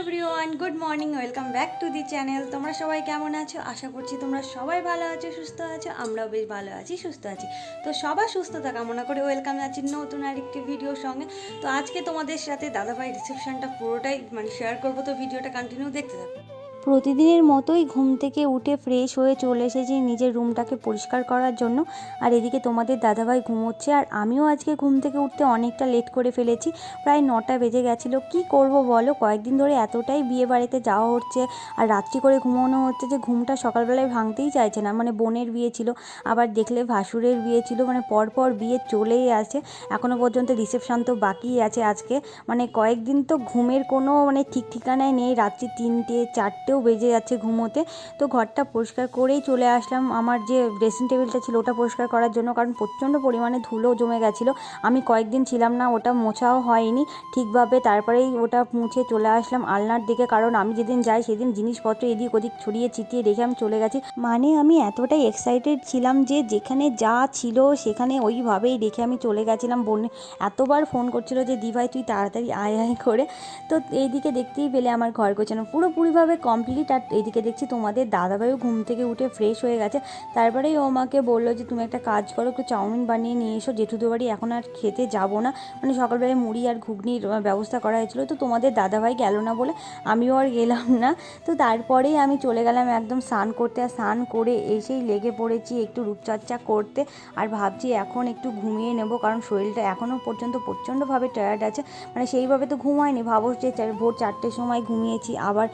Everyone good morning welcome back to the channel তোমরা সবাই কেমন আছো? আশা করছি তোমরা সবাই ভালো আছো, সুস্থ আছো, আমরাও বেশ ভালো আছি, সুস্থ আছি। তো সবার সুস্থতা কামনা করে ওয়েলকাম আছি নতুন আরেকটি ভিডিওর সঙ্গে। তো আজকে তোমাদের সাথে দাদাভাই রিসেপশনটা পুরোটাই মানে শেয়ার করব। তো ভিডিওটা কন্টিনিউ দেখতে থাকো। প্রতিদিনের মতোই ঘুম থেকে উঠে ফ্রেশ হয়ে চলে এসেছি নিজের রুমটাকে পরিষ্কার করার জন্য। আর এদিকে তোমাদের দাদাভাই ঘুমোচ্ছে আর আমিও আজকে ঘুম থেকে উঠতে অনেকটা লেট করে ফেলেছি। প্রায় নটা বেজে গেছিল। কি করব বলো? কয়েকদিন ধরে এতটাই বিয়ে বাড়িতে যাওয়া হচ্ছে আর রাত্রি করে ঘুমানো হচ্ছে যে ঘুমটা সকালবেলায় ভাঙতেই চাইছে না। মানে বোনের বিয়ে ছিল, আবার দেখলে ভাসুরের বিয়ে ছিল মানে পরপর বিয়ে চলেই আছে। এখনও পর্যন্ত রিসেপশন তো বাকিই আছে আজকে। মানে কয়েকদিন তো ঘুমের কোনো মানে ঠিক ঠিকানায় নেই। রাত্রি তিনটে, চারটেও বেজে যাচ্ছে ঘুমোতে। তো ঘরটা পরিষ্কার করেই চলে আসলাম। আমার যে ড্রেসিং টেবিলটা ছিল ওটা পরিষ্কার করার জন্য কারণ প্রচণ্ড পরিমাণে ধুলো জমে গেছিল। আমি কয়েকদিন ছিলাম না, ওটা মোছাও হয়নি। ঠিকভাবে তারপরেই ওটা মুছে চলে আসলাম আলনার দিকে। কারণ আমি যেদিন যাই সেদিন জিনিসপত্র এদিক ওদিক ছড়িয়ে ছিটিয়ে রেখে আমি চলে গেছি। মানে আমি এতটাই এক্সাইটেড ছিলাম যে যেখানে যা ছিল সেখানে ওইভাবেই রেখে আমি চলে গেছিলাম। বোনে এতবার ফোন করছিল যে, দিভাই, তুই তাড়াতাড়ি আয় আয় করে। তো এইদিকে দেখতেই পেলে আমার ঘর গোছানো। পুরোপুরিভাবে কমপ্লিট আর এদিকে দেখছি তোমাদের দাদাভাইও ঘুম থেকে উঠে ফ্রেশ হয়ে গেছে। তারপরেই ও আমাকে বলল যে, তুমি একটা কাজ করো, একটু চাউমিন বানিয়ে নিয়ে এসো। জেঠুদের বাড়ি এখন আর খেতে যাব না। মানে সকালবেলায় মুড়ি আর ঘুগনির ব্যবস্থা করা হয়েছিল। তো তোমাদের দাদাভাই গেল না বলে আমিও আর গেলাম না। তো তারপরেই আমি চলে গেলাম একদম স্নান করতে। আর স্নান করে এসেই লেগে পড়েছি একটু রূপচর্চা করতে। আর ভাবছি এখন একটু ঘুমিয়ে নেব, কারণ শরীরটা এখনও পর্যন্ত প্রচণ্ডভাবে টায়ার্ড আছে। মানে সেইভাবে তো ঘুম হয়নি। ভাবো যে ভোর চারটের সময় ঘুমিয়েছি। আবার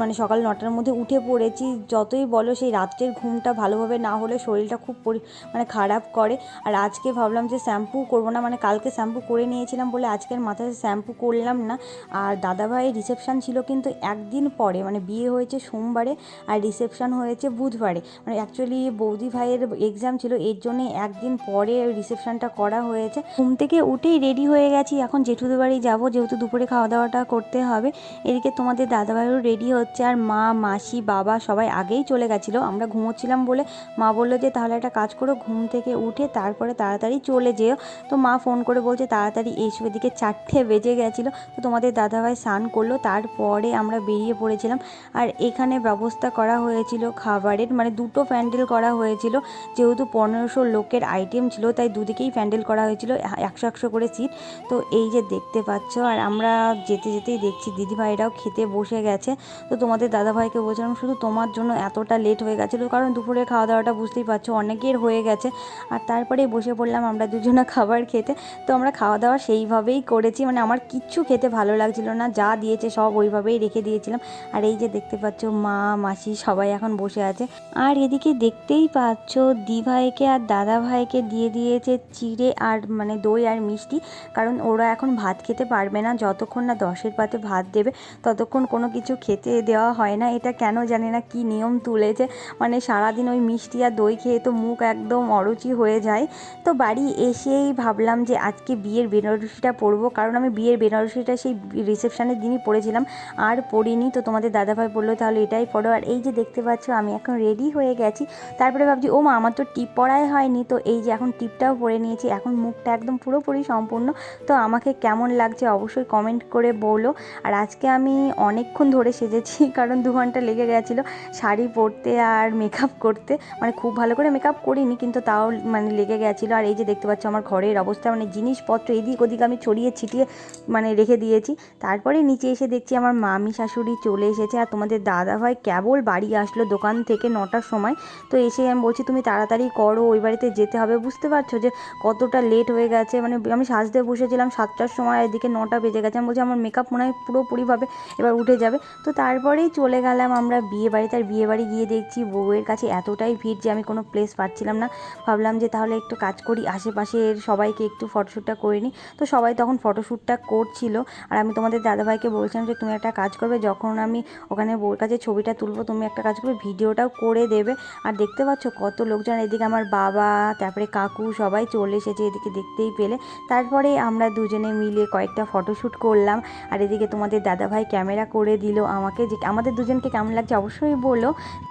মানে সকাল নটার মধ্যে উঠে পড়েছি। যতই বলো সেই রাত্রের ঘুমটা ভালোভাবে না হলে শরীরটা খুব মানে খারাপ করে। আর আজকে ভাবলাম যে শ্যাম্পু করব না মানে কালকে শ্যাম্পু করে নিয়েছিলাম বলে আজকের মাথায় শ্যাম্পু করলাম না। আর দাদাভাইয়ের রিসেপশান ছিল কিন্তু একদিন পরে মানে বিয়ে হয়েছে সোমবারে আর রিসেপশান হয়েছে বুধবারে। মানে অ্যাকচুয়ালি বৌদি ভাইয়ের এক্সাম ছিল, এর জন্যে একদিন পরে রিসেপশানটা করা হয়েছে। ঘুম থেকে উঠেই রেডি হয়ে গেছি। এখন জেঠুদের বাড়ি যাব, যেহেতু দুপুরে খাওয়া দাওয়াটা করতে হবে। এদিকে তোমাদের দাদাভাইও রেডি হচ্ছে। আর মা, মাসি, বাবা সবাই আগেই চলে গেছিল। আমরা ঘুমোচ্ছিলাম বলে মা বলল যে, তাহলে একটা কাজ করো, ঘুম থেকে উঠে তারপরে তাড়াতাড়ি চলে যেও। তো মা ফোন করে বলছে, তাড়াতাড়ি এসো, এদিকে চারটে বেজে গেছিল। তো তোমাদের দাদাভাই স্নান করল, তারপরে আমরা বেরিয়ে পড়েছিলাম। আর এখানে ব্যবস্থা করা হয়েছিল খাবারের মানে দুটো প্যান্ডেল করা হয়েছিল। যেহেতু পনেরোশো লোকের আইটেম ছিল, তাই দুদিকেই প্যান্ডেল করা হয়েছিল একশো একশো করে সিট। তো এই যে দেখতে পাচ্ছ, আর আমরা যেতে যেতেই দেখছি, দিদিভাইরাও খেতে বসে গেছে। তো তোমাদের দাদাভাইকে বলছিলাম, শুধু তোমার জন্য এতটা লেট হয়ে গেছিল, কারণ দুপুরে খাওয়া দাওয়াটা বুঝতেই পারছ, অনেকের হয়ে গেছে। আর তারপরে বসে পড়লাম আমরা দুজনে খাবার খেতে। তো আমরা খাওয়া দাওয়া সেইভাবেই করেছি মানে আমার কিচ্ছু খেতে ভালো লাগছিল না, যা দিয়েছে সব ওইভাবেই রেখে দিয়েছিলাম। আর এই যে দেখতে পাচ্ছ, মা, মাসি সবাই এখন বসে আছে। আর এদিকে দেখতেই পাচ্ছ, দিভাইকে আর দাদা ভাইকে দিয়ে দিয়েছে চিড়ে আর মানে দই আর মিষ্টি, কারণ ওরা এখন ভাত খেতে পারবে না, যতক্ষণ না দশের পাতে ভাত দেবে, ততক্ষণ কোনো কিছু খেতে দেওয়া হয় না, এটা কেন জানি না কি নিয়ম তুলেছে। মানে সারাদিন ওই মিষ্টি আর দই খেয়ে তো মুখ একদম অরুচি হয়ে যায়। তো বাড়ি এসেই ভাবলাম যে আজকে বিয়ের বেনারসিটা পরবো, কারণ আমি বিয়ের বেনারসিটা সেই রিসেপশনের দিনই পরেছিলাম, আর পরিনি। তো তোমাদের দাদাভাই বলল, তাহলে এটাই পড়ো আর এই যে দেখতে পাচ্ছ, আমি এখন রেডি হয়ে গেছি। তারপরে ভাবছি, ও মা, আমার তো টিপ পরাই হয়নি। তো এই যে এখন টিপটাও পরে নিয়েছি, এখন মুখটা একদম পুরোপুরি সম্পূর্ণ। তো আমাকে কেমন লাগছে অবশ্যই কমেন্ট করে বলো। আর আজকে আমি অনেকক্ষণ ধরে সেজেছি, কারণ দু ঘণ্টা লেগে গেছিল শাড়ি পরতে আর মেকআপ করতে। মানে খুব ভালো করে মেকআপ করিনি, কিন্তু তাও মানে লেগে গেছিল। আর এই যে দেখতে পাচ্ছ আমার ঘরের অবস্থা মানে জিনিসপত্র এদিক ওদিক আমি ছড়িয়ে ছিটিয়ে মানে রেখে দিয়েছি। তারপরে নিচে এসে দেখছি আমার মামি শাশুড়ি চলে এসেছে। আর তোমাদের দাদা ভাই কেবল বাড়ি আসলো দোকান থেকে নটার সময়। তো এসে আমি বলছি, তুমি তাড়াতাড়ি করো, ওই বাড়িতে যেতে হবে। বুঝতে পারছ যে কতটা লেট হয়ে গেছে। মানে আমি সাজতে বসেছিলাম সাতটার সময় এদিকে নটা বেজে গেছে। আমি বলছি, আমার মেকআপ মনে হয় পুরোপুরিভাবে এবার উঠে যাবে। তো তারপরেই চলে গেলাম আমরা বিয়ে বাড়িতে আর বিয়ে বাড়ি গিয়ে দেখছি বউয়ের কাছে এতটাই ভিড় যে আমি কোনো প্লেস পাচ্ছিলাম না। ভাবলাম যে তাহলে একটু কাজ করি, আশেপাশের সবাইকে একটু ফটোশ্যুটটা করে নিই। তো সবাই তখন ফটোশ্যুটটা করছিল। আর আমি তোমাদের দাদাভাইকে বলছিলাম যে, তুমি একটা কাজ করবে, যখন আমি ওখানে বউর কাছে ছবিটা তুলবো, তুমি একটা কাজ করবে, ভিডিওটাও করে দেবে। আর দেখতে পাচ্ছ কত লোকজন, এদিকে আমার বাবা, তারপরে কাকু সবাই চলে এসেছে এদিকে দেখতেই পেলে। তারপরে আমরা দুজনে মিলে কয়েকটা ফটোশ্যুট করলাম। আর এদিকে তোমাদের দাদাভাই ক্যামেরা করে দিল আমাকে, যে আমাদের তোমাদের দুজনকে কেমন লাগছে অবশ্যই বলো।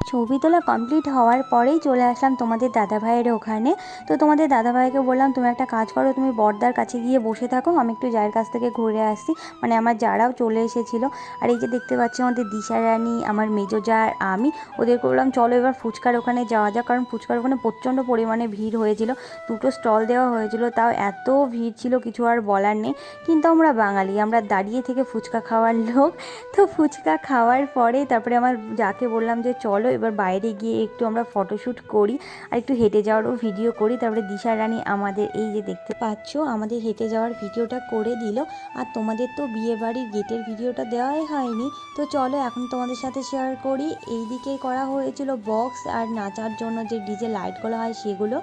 ছবি তোলা কমপ্লিট হওয়ার পরেই চলে আসলাম তোমাদের দাদা ভাইয়ের ওখানে। তো তোমাদের দাদা ভাইকে বললাম, তুমি একটা কাজ করো, তুমি বর্দার কাছে গিয়ে বসে থাকো, আমি একটু জায়ের কাছ থেকে ঘুরে আসছি। মানে আমার যারাও চলে এসেছিল। আর এই যে দেখতে পাচ্ছি আমাদের দিশা রানী, আমার মেজো যা আর আমি ওদের বললাম, চলো এবার ফুচকার ওখানে যাওয়া যাক। কারণ ফুচকার ওখানে প্রচণ্ড পরিমাণে ভিড় হয়েছিল। দুটো স্টল দেওয়া হয়েছিল, তাও এত ভিড় ছিল কিছু আর বলার নেই। কিন্তু আমরা বাঙালি, আমরা দাঁড়িয়ে থেকে ফুচকা খাওয়ার লোক। তো ফুচকা খাওয়ার পরে তারপরে আমার যাকে বললাম যে চলো এবার বাইরে গিয়ে একটু আমরা ফটোশ্যুট করি আর একটু হেঁটে যাওয়ারও ভিডিও করি। তারপরে দিশা রানী আমাদের এই যে দেখতে পাচ্ছ, আমাদের হেঁটে যাওয়ার ভিডিওটা করে দিল। আর তোমাদের তো বিয়ে বাড়ির গেটের ভিডিওটা দেওয়াই হয়নি। তো চলো এখন তোমাদের সাথে শেয়ার করি। এই দিকে করা হয়েছিল বক্স আর নাচার জন্য যে ডিজে লাইটগুলো হয় সেগুলো।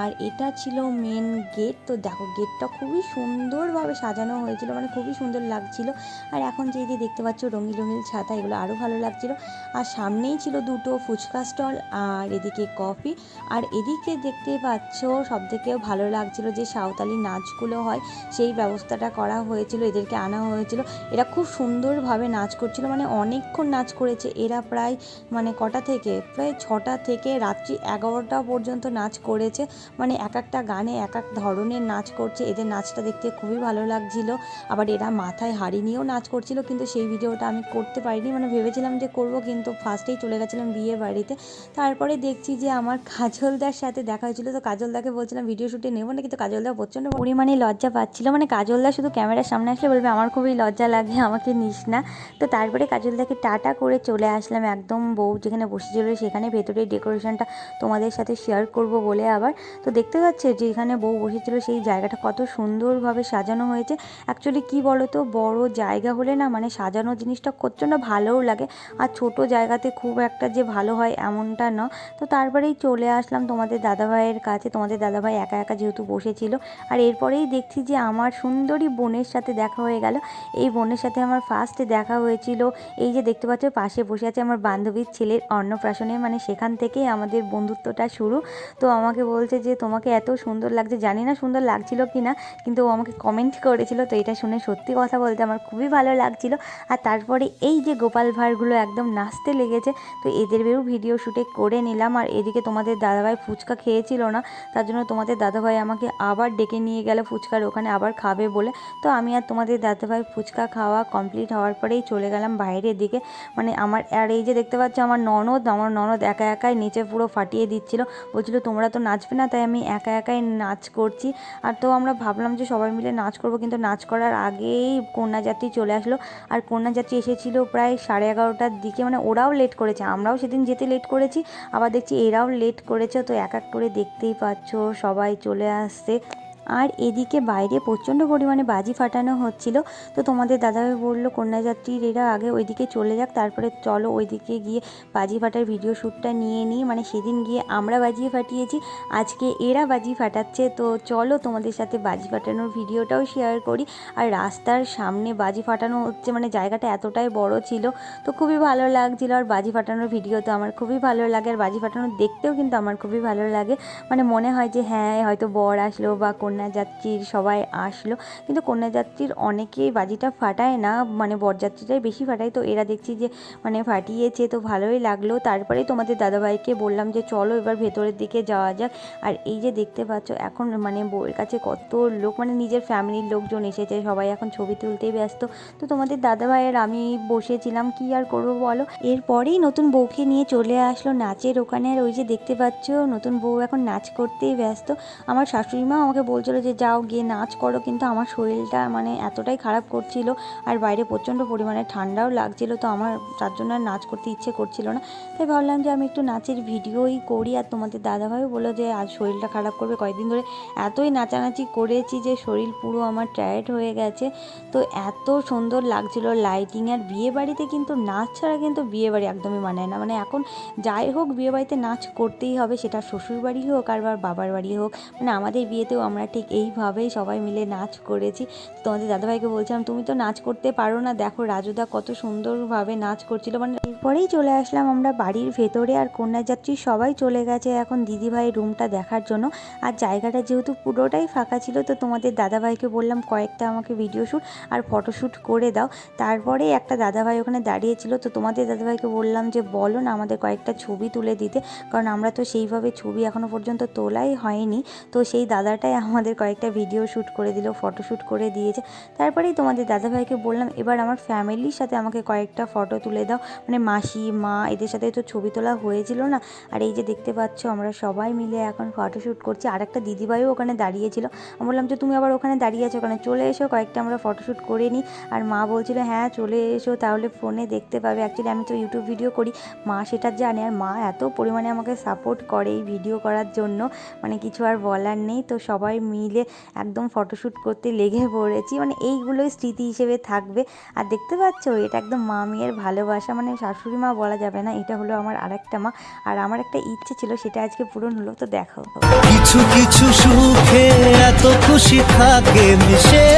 আর এটা ছিল মেন গেট তো দেখো গেটটা খুবই সুন্দরভাবে সাজানো হয়েছিল মানে খুবই সুন্দর লাগছিল। আর এখন যে দেখতে পাচ্ছ রঙিন রঙিন ছাতা, এগুলো আরও ভালো লাগছিল। আর সামনেই ছিল দুটো ফুচকা স্টল আর এদিকে কফি। আর এদিকে দেখতে পাচ্ছ সব থেকেও ভালো লাগছিল যে সাঁওতালি নাচগুলো হয়, সেই ব্যবস্থাটা করা হয়েছিল, এদেরকে আনা হয়েছিল। এরা খুব সুন্দরভাবে নাচ করছিল মানে অনেকক্ষণ নাচ করেছে। এরা প্রায় মানে কটা থেকে? প্রায় ছটা থেকে রাত্রি এগারোটা পর্যন্ত নাচ করেছে। মানে এক একটা গানে এক এক ধরনের নাচ করছে। এদের নাচটা দেখতে খুবই ভালো লাগছিল। আবার এরা মাথায় হাড়ি নিয়েও নাচ করছিল, কিন্তু সেই ভিডিওটা আমি করতে পারিনি মানে ভেবেছিলাম যে করব, কিন্তু ফার্স্টেই চলে গেছিলাম বিয়ে বাড়িতে। তারপরে দেখছি যে আমার কাজলদার সাথে দেখা হয়েছিল। তো কাজলদাকে বলছিলাম ভিডিও শুটে নেব না কিন্তু কাজলদা প্রচণ্ড পরিমাণে লজ্জা পাচ্ছিল। মানে কাজলদা শুধু ক্যামেরার সামনে আসলে বলবে, আমার খুবই লজ্জা লাগে, আমাকে নিস না। তো তারপরে কাজলদাকে টাটা করে চলে আসলাম একদম বউ যেখানে বসেছিল সেখানে। ভেতরে ডেকোরেশনটা তোমাদের সাথে শেয়ার করব বলে আবার। তো দেখতে পাচ্ছে যে এখানে বউ বসেছিল, সেই জায়গাটা কত সুন্দরভাবে সাজানো হয়েছে। অ্যাকচুয়ালি কি বলো তো বড় জায়গা হলে না মানে সাজানো জিনিসটা প্রচণ্ড ভালোও লাগে। আর ছোট জায়গাতে খুব একটা যে ভালো হয় এমনটা না। তো তারপরেই চলে আসলাম তোমাদের দাদাভাইয়ের কাছে। তোমাদের দাদাভাই একা একা যেহেতু বসেছিল। আর এরপরেই দেখছি যে আমার সুন্দরী বোনের সাথে দেখা হয়ে গেল। এই বোনের সাথে আমার ফার্স্টে দেখা হয়েছিল। এই যে দেখতে পাচ্ছ, পাশে বসে আছে আমার বান্ধবীর ছেলের অন্নপ্রাশনে মানে সেখান থেকেই আমাদের বন্ধুত্বটা শুরু। তো আমাকে বলছে যে, তোমাকে এত সুন্দর লাগছে। জানি না সুন্দর লাগছিল কি না কিন্তু ও আমাকে কমেন্ট করেছিল। তো এটা শুনে সত্যি কথা বলতে আমার খুবই ভালো লাগছিল। আর তারপরে এই যে গোপাল ভাঁড়গুলো একদম নাচতে লেগেছে। তো এদেরও ভিডিও শ্যুটে করে নিলাম। আর এদিকে তোমাদের দাদাভাই ফুচকা খেয়েছিল না, তার জন্য তোমাদের দাদাভাই আমাকে আবার ডেকে নিয়ে গেল ফুচকার ওখানে আবার খাবে বলে। তো আমি আর তোমাদের দাদাভাই ফুচকা খাওয়া কমপ্লিট হওয়ার পরেই চলে গেলাম বাইরের দিকে। মানে আমার, আর এই যে দেখতে পাচ্ছ আমার ননদ আমার ননদ একা একাই নিচে পুরো ফাটিয়ে দিচ্ছিল। বলছিল, তোমরা তো নাচবে না, তাই আমি একা একাই নাচ করছি। আর তো আমরা ভাবলাম যে সবাই মিলে নাচ করব, কিন্তু নাচ করার আগেই কন্যাযাত্রী চলে আসলো। আর কন্যাযাত্রী এসেছিল প্রায় সাড়ে এগারোটার দিকে মানে ওরাও লেট করেছে, আমরাও সেদিন যেতে লেট করেছি, আবার দেখছি এরাও লেট করেছে, তো এক এক করে দেখতেই পাচ্ছ, সবাই চলে আসছে। আর এদিকে বাইরে প্রচণ্ড পরিমাণে বাজি ফাটানো হচ্ছিল। তো তোমাদের দাদাভাই বলল, কন্যাযাত্রীর এরা আগে ওইদিকে চলে যাক, তারপরে চলো ওইদিকে গিয়ে বাজি ফাটার ভিডিও শ্যুটটা নিয়ে নিই। মানে সেদিন গিয়ে আমরা বাজিয়ে ফাটিয়েছি, আজকে এরা বাজি ফাটাচ্ছে। তো চলো তোমাদের সাথে বাজি ফাটানোর ভিডিওটাও শেয়ার করি। আর রাস্তার সামনে বাজি ফাটানো হচ্ছে মানে জায়গাটা এতটাই বড় ছিল, তো খুবই ভালো লাগছিল। আর বাজি ফাটানোর ভিডিও তো আমার খুবই ভালো লাগে, আর বাজি ফাটানো দেখতেও কিন্তু আমার খুবই ভালো লাগে। মানে মনে হয় যে হ্যাঁ হয়তো বর আসলো বা কন্যাযাত্রীর সবাই আসলো। কিন্তু কন্যাযাত্রীর অনেকেই বাজিটা ফাটায় না মানে বরযাত্রীটাই বেশি ফাটায়। তো এরা দেখছি যে মানে ফাটিয়েছে, তো ভালোই লাগল। তারপরেই তোমাদের দাদাভাইকে বললাম যে, চলো এবার ভেতরের দিকে যাওয়া যাক। আর এই যে দেখতে পাচ্ছ, এখন মানে বউয়ের কাছে কত লোক মানে নিজের ফ্যামিলির লোকজন এসেছে। সবাই এখন ছবি তুলতেই ব্যস্ত। তো তোমাদের দাদাভাইয়ের আমি বসেছিলাম, কি আর করব বলো? এরপরেই নতুন বউকে নিয়ে চলে আসলো নাচের ওখানে। আর ওই যে দেখতে পাচ্ছ, নতুন বউ এখন নাচ করতেই ব্যস্ত। আমার শাশুড়ি মা আমাকে বলছিল যে, যাও গিয়ে নাচ করো। কিন্তু আমার শরীরটা মানে এতটাই খারাপ করছিল আর বাইরে প্রচণ্ড পরিমাণে ঠান্ডাও লাগছিল, তো আমার তার জন্য আর নাচ করতে ইচ্ছে করছিল না। তাই ভাবলাম যে, আমি একটু নাচের ভিডিওই করি। আর তোমাদের দাদাভাইও বলল যে, আজ শরীরটা খারাপ করবে। কয়েকদিন ধরে এতই নাচানাচি করেছি যে, শরীর পুরো আমার টায়ার্ড হয়ে গেছে। তো এত সুন্দর লাগছিল লাইটিং আর বিয়ে বাড়িতে কিন্তু নাচ ছাড়া কিন্তু বিয়ে বাড়ি একদমই মানায় না। মানে এখন যাই হোক বিয়ে বাড়িতে নাচ করতেই হবে, সেটা শ্বশুর বাড়ি হোক আর বাবার বাড়ি হোক। মানে আমাদের বিয়েতেও আমরা ঠিক এইভাবেই সবাই মিলে নাচ করেছি। তোমাদের দাদাভাইকে বলছিলাম, তুমি তো নাচ করতে পারো না। দেখো রাজুদা কত সুন্দরভাবে নাচ করছিল। মানে এরপরেই চলে আসলাম আমরা বাড়ির ভেতরে আর কন্যাযাত্রী সবাই চলে গেছে এখন দিদিভাইয়ের রুমটা দেখার জন্য। আর জায়গাটা যেহেতু পুরোটাই ফাঁকা ছিল, তো তোমাদের দাদাভাইকে বললাম কয়েকটা আমাকে ভিডিও শ্যুট আর ফটোশ্যুট করে দাও। তারপরে একটা দাদাভাই ওখানে দাঁড়িয়েছিল, তো তোমাদের দাদাভাইকে বললাম যে, বলো না আমাদের কয়েকটা ছবি তুলে দিতে, কারণ আমরা তো সেইভাবে ছবি এখনও পর্যন্ত তোলাই হয়নি। তো সেই দাদাটাই আমাদের কয়েকটা ভিডিও শ্যুট করে দিল ফটোশ্যুট করে দিয়েছে। তারপরেই তোমাদের দাদাভাইকে বললাম, এবার আমার ফ্যামিলির সাথে আমাকে কয়েকটা ফটো তুলে দাও। মানে মাসি, মা এদের সাথে তো ছবি তোলা হয়েছিল না। আর এই যে দেখতে পাচ্ছ আমরা সবাই মিলে এখন ফটোশ্যুট করছি। আর একটা দিদিভাইও ওখানে দাঁড়িয়েছিল। আমি বললাম যে, তুমি আবার ওখানে দাঁড়িয়ে আছো ওখানে চলে এসো, কয়েকটা আমরা ফটোশ্যুট করে নিই। আর মা বলছিল হ্যাঁ চলে এসো, তাহলে ফোনে দেখতে পাবে। অ্যাকচুয়ালি আমি তো ইউটিউব ভিডিও করি, মা সেটা জানে। আর মা এত পরিমাণে আমাকে সাপোর্ট করে এই ভিডিও করার জন্য। মানে কিছু আর বলার নেই। তো সবাই মিলে একদম ফটোশ্যুট করতে লেগে পড়েছি। মানে এইগুলোই স্মৃতি হিসেবে থাকবে। আর দেখতে পাচ্ছ, এটা একদম মা মেয়ের ভালোবাসা। মানে শাশুড়ি মা বলা যাবে না, এটা হলো আমার আরেকটা মা। আর আমার একটা ইচ্ছে ছিল, সেটা আজকে পূরণ হলো, তো দেখো কিছু কিছু সুখে এত খুশি থাকে মিশে।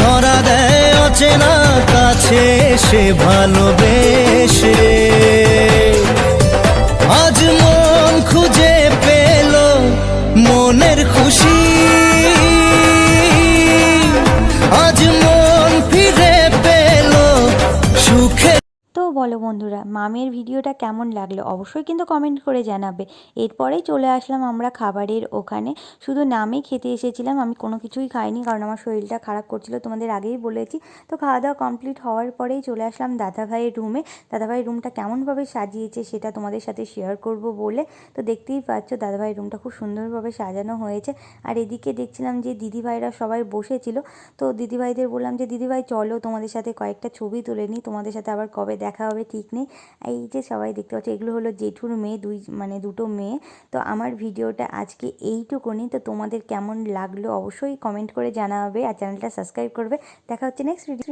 ধরা দেয় অচেনা কাছে সে ভালোবেসে। আজ মন খুঁজে পেল, মনের খুশি বলো বন্ধুরা, মামের ভিডিওটা কেমন লাগল? অবশ্যই কিন্তু কমেন্ট করে জানাবে। এরপরেই চলে আসলাম আমরা খাবারের ওখানে। শুধু নামে খেতে এসেছিলাম, আমি কোনো কিছুই খাইনি কারণ আমার শরীরটা খারাপ করছিল, তোমাদের আগেই বলেছি। তো খাওয়া দাওয়া কমপ্লিট হওয়ার পরেই চলে আসলাম দাদাভাইয়ের রুমে দাদাভাইয়ের রুমটা কেমনভাবে সাজিয়েছে সেটা তোমাদের সাথে শেয়ার করব বলে। তো দেখতেই পাচ্ছ দাদাভাইয়ের রুমটা খুব সুন্দরভাবে সাজানো হয়েছে। আর এদিকে দেখছিলাম যে দিদিভাইরা সবাই বসেছিল। তো দিদিভাইদের বললাম যে, দিদিভাই, চলো তোমাদের সাথে কয়েকটা ছবি তুলে নিই। তোমাদের সাথে আবার কবে দেখা হবে, ঠিক নেই। এই যে সবাই দেখতে পাচ্ছ, এগুলো হলো জেঠুর মেয়ে, দুই মানে দুটো মেয়ে। তো আমার ভিডিওটা আজকে এইটুকুনি। তো তোমাদের কেমন লাগল অবশ্যই কমেন্ট করে জানাবে আর চ্যানেলটা সাবস্ক্রাইব করবে। দেখা হচ্ছে নেক্সট ভিডিও